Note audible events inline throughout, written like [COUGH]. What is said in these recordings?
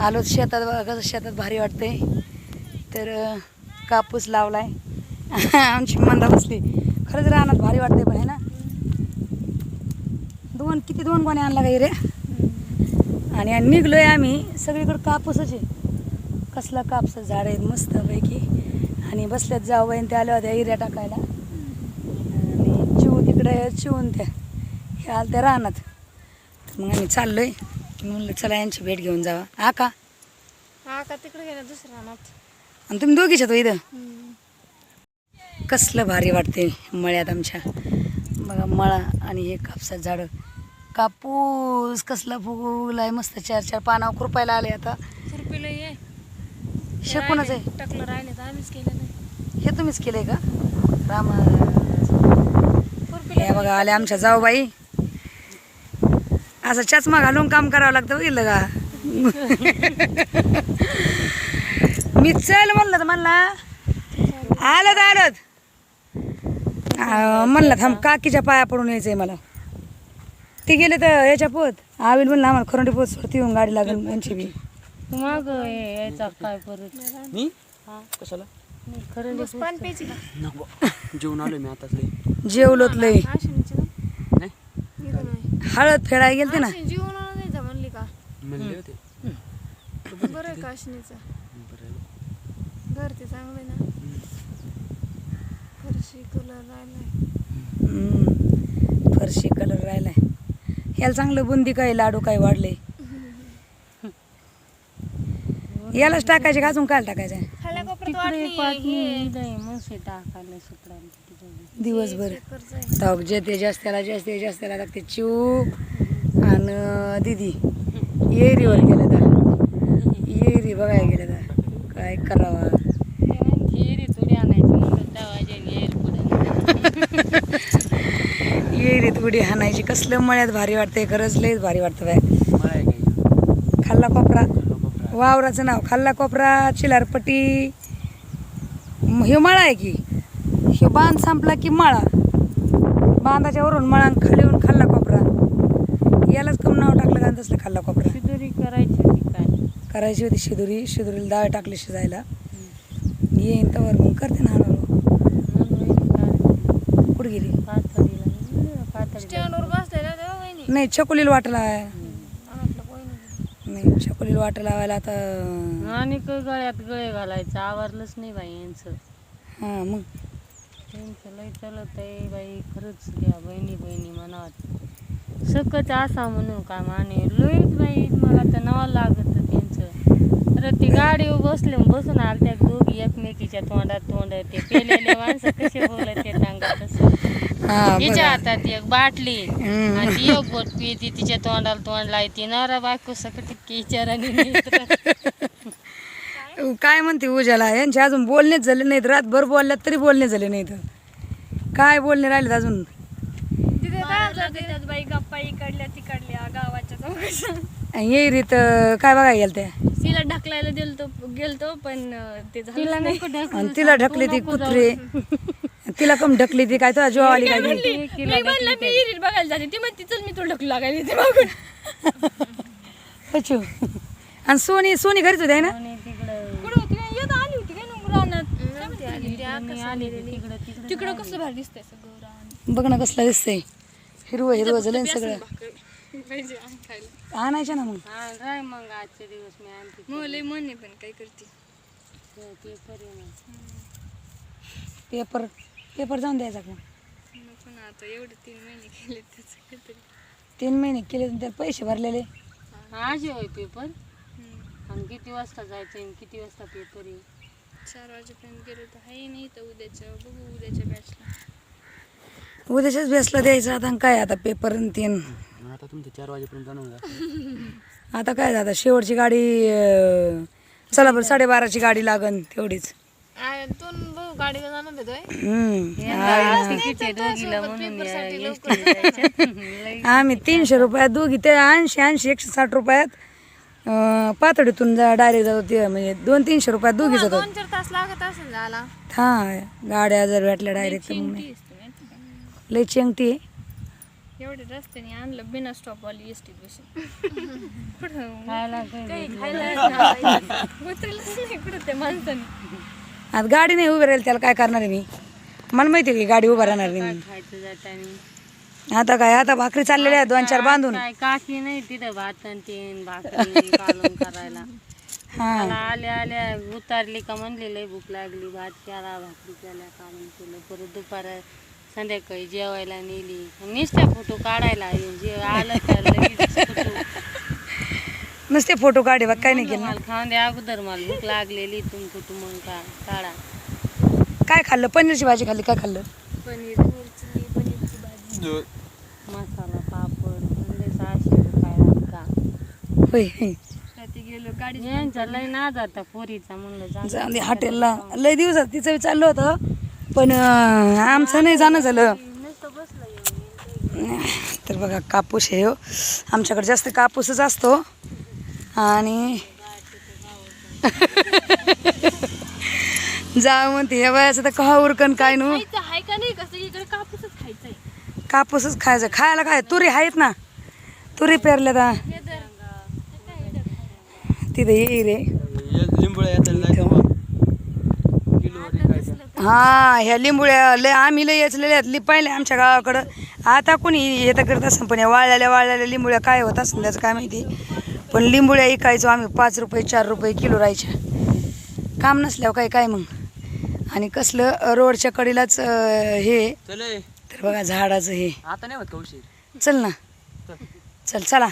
आलो शेतात बघा कसं शेतात भारी वाटतंय. तर कापूस कापूस लावलाय. [LAUGHS] आमची मंदा बसली. खरंच रानात भारी वाटतंय पण आहे ना? दोन किती दोन कोणी आणला काही रे? आणि आणि निघलोय आम्ही. सगळीकडे कापूसच आहे. कसला कापसाचं झाड आहे मस्तपैकी. आणि बसल्यात जाऊ बाईन त्या आल्या होत्या हिऱ्या टाकायला. आणि चिवून तिकडे चिवून त्या. हे आल्या त्या रानात मग आम्ही चाललोय. म्हणलं चला यांची भेट घेऊन जावा. हा का? हा का? तिकडे गेला दुसऱ्या रानात आणि तुम्ही दोघीच तो इथं? कसलं भारी वाटते मळ्यात आमच्या. बघा मळा आणि हे कापसाचं झाडं. कापूस कसला फुगलाय मस्त चार चार पानावर कृपायला आले आता. खुरपीला ये शेकूनच आहे? टाकलं राहिले तर आम्हीच केलं नाही हे तुम्हीच केलंय का? राम. खुरपीला हे बघा आले आमच्या जाऊबाई. असं चष्मा घालून काम करावं लागतं बघितलं का? मी चल म्हणलं तर म्हणला. आलं आलत म्हणलं थांब काकीच्या पाया पडून यायचंय मला. ते गेले तर याच्या पोत. आविल म्हणलं आम्हाला खरंडी पोत सोडती येऊन गाडी लागेल यांची बी. मग यायचा काय परत? मी? कशाला? जेवण आलोय मी आताच लय जेवलोत लय आशिनीची ना नाही इथं नाही हळद फेडायला गेलते ना. आशिनी जीवन नाही जा म्हणली का? म्हणले होते. बरं आहे बरं घर ते चांगलं आहे ना. फरशी कलर राहिलाय. हम्म. फरशी कलर राहिलाय. ह्याला चांगलं बुंदी काय लाडू काय वाढले? यालाच टाकायचे का अजून? काय टाकायचं? खाल्या कोपऱ्यात तिकडे वाटणी पाटणी नाही मस्त टाकायला सुकडायला दिवसभर. ताव जे ते जास्त त्याला जास्त ते जास्त त्याला लागते चिव आणि दिदी. येरीवर गेले तर येरी बघायला गेले तर काय करावा? येरीत उडी हाणायची कसलं मळ्यात भारी वाटतंय खरंच लयच भारी वाटतं बाय खाल्ला कोपरा? वावराचं नाव खाल्ला कोपरा चिलारपट्टी. ह्यो मळा आहे की? बांध संपला की मळा. बांधाच्या वरून मळा खाली येऊन खाल्ला कोपरा. यालाच कम नाव टाकलं का तसलं खाल्ला कोपरा. शिदोरी करायची होती काय? करायची होती शिदुरी. शिदुरीला डाळ टाकली शिजायला. येईन तर मग करते ना हळूहळू कुठं गेली? तेव्हा वहिनी. नाही छकुलीला वाट लावाय. आणलं कोणी नाही. छकुलीला वाट लावायला आता आणि काही गळ्यात गळे घालायचं. आवरलंच नाही बाई यांचं. हां मग त्यांचं लय चलत आहे बाई खरंच घ्या बहिणी बहिणी मनात सकच असा म्हणून का माने लयच बाई मला तर नाव लागत त्यांचं तर ती गाडीवर बसले बसून आल त्या दोघी एकमेकीच्या तोंडात तोंड ते पेलेले माणसं कसे बोलत ते सांगत तसं हां बघा. हातात एक बाटली. आणि ती एक बोट पिती तिच्या तोंडाला तोंड लायती नवरा बायको सकट विचाराने. [LAUGHS] काय म्हणते उजाला? यांचे अजून बोलणेच झाले नाहीत. रातभर बोलल्यात तरी बोलणे झाले नाहीत. काय बोलणे राहिलेत अजून? काय बाई गप्पा इकडल्या तिकडल्या गावाच्या चौकशा. ये रीत काय बघायला गेल त्या तिला ढकलायला गेलतो गेलतो पण ते झालं तिला आणि तिला ढकली ती कुत्रे. तिला कम ढकली ती काय तुला काय मी म्हणलं मी इरीट बघायला जाते. ती म्हणते चल मी तुला ढकलू लागायला येते [LAUGHS] आणि सोनी सोनी घरीच होती आहे ना आणि तिकडं कुठं होती काय? येत आली होती काय नंबर रानात मी आली तिकडं तिकडं तिकडं कसं भारी दिसतंय सगळं रान. बघ ना कसलं दिसतंय. हिरवं हिरवं झालं ना सगळं. पाहिजे खायला आणायचं ना मग. हा राय मग आजचे दिवस मी आणते. मग लय मन आहे पण काय करते. पेपर आहे ना. पेपर पेपर जाऊन द्यायचा का नको ना आता एवढे तीन महिने केले त्याचं काहीतरी. तीन महिने केले तर त्याला पैसे भरलेले. आज होय पेपर? हम्म. आणि किती वाजता जायचं आणि किती वाजता पेपर आहे? चार वाजेपर्यंत गेलो तर आहे नाही तर उद्याच्या बघू उद्याच्या बॅचला उद्याच्याच बेसला द्यायचं आता आणि काय आता पेपर आणि तीन. आता तुमचं चार वाजेपर्यंत आता काय आता शेवटची गाडी अं, चला बरं साडेबाराची गाडी लागन तेवढीच. भाऊ जाणार होतोय हम्म. आम्ही तीनशे रुपयात दोघी ते ऐंशी ऐंशी एकशे साठ रुपयात अं, पातळीतून जा डायरेक्ट जातो ते म्हणजे दोन तीनशे रुपयात दोघी जातात दोन चार तास लागत असेल जायला. हा गाड्या जर भेटल्या डायरेक्ट मग नाही. लय चेंगटी आहे एवढ्या रस्त्याने आणलं बिना स्टॉप वाली एस टी खायला उतरलंच नाही कुठं त्या माणसाने. आता गाडी नाही उभी राहील त्याला काय करणार आहे मी? मला माहिती आहे की गाडी उभा राहणार नाही. मी आता काय आता भाकरी चाललेल्या आहेत दोन चार बांधून. काय काकी नाही तिथं भात आणि तीन भाकरी करायला. [LAUGHS] हा. मला आल्या आल्या उतारली का म्हणली लय भूक लागली भात केला भाकरी केल्या कालून केलं परत दुपार संध्याकाळी जेवायला नेली. नुसत्या फोटो काढायला जे आलं तर लगेच photo. नुसते फोटो काढे बघ काय नाही केलं. मला खाऊन द्या अगोदर मला भूक लागलेली तुम फोटो का काढा. काय खाल्लं? पनीरची भाजी खाल्ली काय खाल्लं? पनीर भाजी मसाला पापड म्हणजे सहाशे रुपयाला होय होय. रात्री गेलो गाडी यांचा लय ना जाता पोरीचा म्हणलं जा जाऊन दे हॉटेलला. लय दिवसात तिचं बी चाललं होतं पण अं, आमचं नाही जाणं झालं. नुसतं बसलं येऊन. तर बघा कापूस आहे हो. आमच्याकडे जास्त कापूसच असतो. आणि [LAUGHS] जा म्हणते या वयाचं तर कहा उरकन काय नु खायचं आहे का नाही कसं इकडे कापूसच खायचंय कापूसच खायचं. खायला काय? तुरी आहेत ना. तुरी पेरल्या ता हे. दर तिथे ये रे. हा ह्या लिंबुळ्या लय आम्ही लय येचलेल्या आहेत. पाहिले आमच्या गावाकडं. आता कोणी येतं करत असं पण या वाळलेल्या वाळलेल्या लिंबुळ्या काय होत असं त्याचं काय माहिती. पण लिंबुळ्या इकायचो आम्ही पाच रुपये चार रुपये किलो राहायच्या. काम नसल्यावर काय काय मग? आणि कसलं रोडच्या कडेलाच हे. तर बघा झाडाचं हे. आता नाही होत का उशीर? चल ना. चल. चला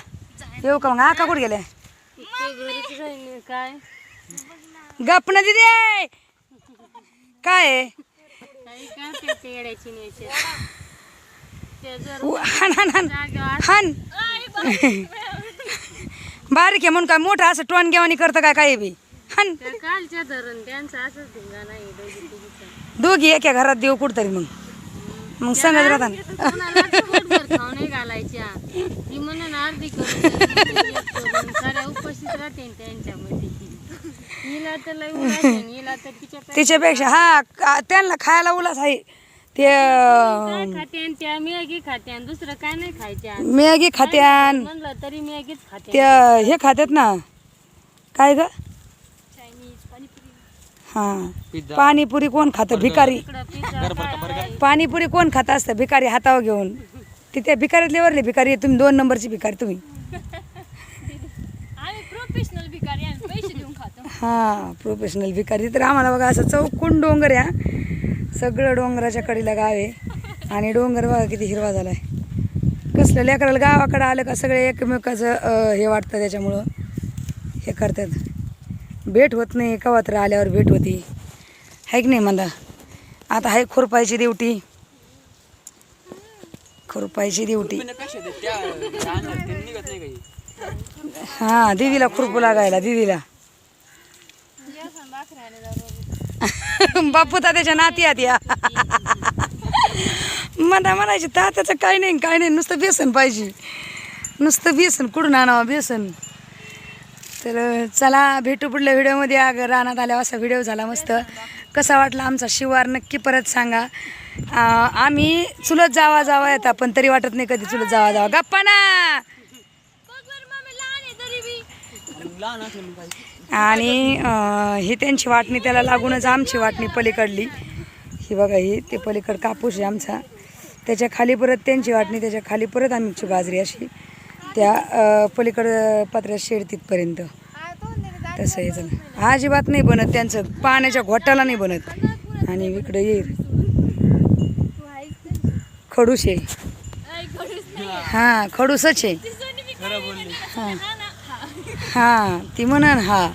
येऊ का मग? आका कुठे गेल्या ते घरीच राहिले काय? गप ना दिदी. काय आहे? उ- बारीक आहे म्हणून काय मोठं असं टोन घेवानी करतं काय काय बी? हान. त्या कालच्या धरण त्यांचा असंच धिंगा नाही. दोघी एका घरात देऊ कुठतरी मग. मग संगत राहता नाही घालायच्या. ती म्हणून अर्धी. साऱ्या उपस्थित राहते त्यांच्यामध्ये. हिला तर लय उदास आहे, हिला तर तिच्या तिच्यापेक्षा हा का- त्यांना खायला उलास आहे. ते खात्यान त्या मॅगी खात्यान दुसरं काय नाही खायच्या. मॅगी खात्यान म्हणलं तरी मॅगीच खात्यान त्या हे खात्यात ना. काय ग? हा. पाणीपुरी कोण खातं? भिकारी. पाणीपुरी कोण खात असतं? भिकारी हातावर घेऊन. तिथे भिकारीतले वरले भिकारी. आहे. तुम्ही दोन नंबरची भिकारी तुम्ही. आम्ही प्रोफेशनल भिकारी आम्ही पैसे देऊन खातो. हा प्रोफेशनल भिकारी. तर आम्हाला बघा असं चौकून डोंगर या सगळं डोंगराच्या कडेला गाव आहे. आणि डोंगर बघा किती हिरवा झालाय. कसलं लेकराला गावाकडं आलं का सगळे एकमेकाचं हे वाटतं त्याच्यामुळं. हे करतात. भेट होत नाही कवा तर आल्यावर भेट होती. आहे की नाही मला आता आहे खुरपायची ड्युटी. खुरपायची काही. हा दीदीला खुरपू लागायला दीदीला. बापू तात्याच्या नाती आत या. मला म्हणायचे तात्याचं काय नाही काय नाही नुसतं बेसन पाहिजे. नुसतं बेसन कुठून आणावं बेसन? तर चला भेटू पुढल्या व्हिडिओमध्ये. अगं रानात आल्या असा व्हिडिओ झाला मस्त. कसा वाटला आमचा शिवार नक्की परत सांगा. आम्ही चुलत जावा जावा येतात पण तरी वाटत नाही कधी चुलत जावा जावा. गप्पा ना! आणि ही त्यांची वाटणी त्याला लागूनच आमची वाटणी पलीकडली. ही बघा ही ते पलीकड कापूस आहे आमचा. त्याच्याखाली परत त्यांची वाटणी त्याच्याखाली परत आमची बाजरी अशी. त्या पलीकडं पलीकड पत्र्या शेड तिथपर्यंत. तसं यायचं झालं अजिबात नाही बनत त्यांचं. पाण्याच्या घोटाला नाही बनत. आणि इकडं येईल खडूस आहे. हां खडूसच आहे. हां हां ती म्हणन हा.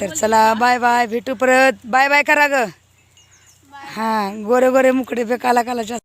तर चला बाय बाय भेटू परत. बाय बाय करा ग. हां गोरे गोरे मुकडे पे काला कालाच्या